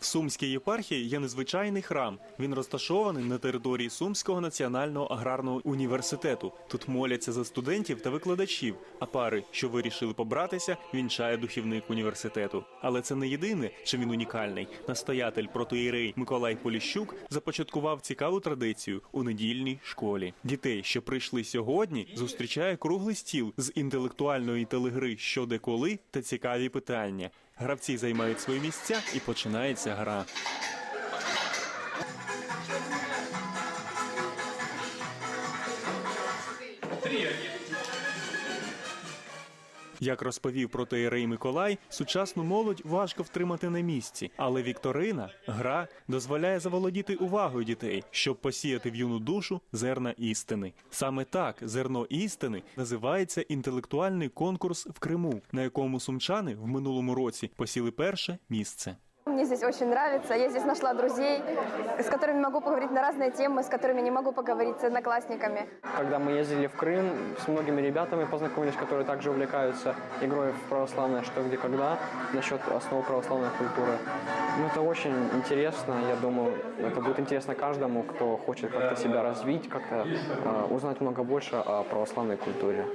В Сумській єпархії є незвичайний храм. Він розташований на території Сумського національного аграрного університету. Тут моляться за студентів та викладачів, а пари, що вирішили побратися, вінчає духівник університету. Але це не єдине, чим він унікальний. Настоятель протоїрей Миколай Поліщук започаткував цікаву традицію у недільній школі. Дітей, що прийшли сьогодні, зустрічає круглий стіл з інтелектуальної телегри що де коли та цікаві питання. Гравці займають свої місця і починається гра. Як розповів протоєрей Миколай, сучасну молодь важко втримати на місці, але вікторина, гра дозволяє заволодіти увагою дітей, щоб посіяти в юну душу зерна істини. Саме так зерно істини називається інтелектуальний конкурс в Криму, на якому сумчани в минулому році посіли перше місце. Мне здесь очень нравится. Я здесь нашла друзей, с которыми могу поговорить на разные темы, с которыми не могу поговорить с одноклассниками. Когда мы ездили в Крым, с многими ребятами познакомились, которые также увлекаются игрой в православное «Что, где, когда» насчет основ православной культуры. Ну, это очень интересно, я думаю, это будет интересно каждому, кто хочет как-то себя развить, как-то э, узнать много больше о православной культуре.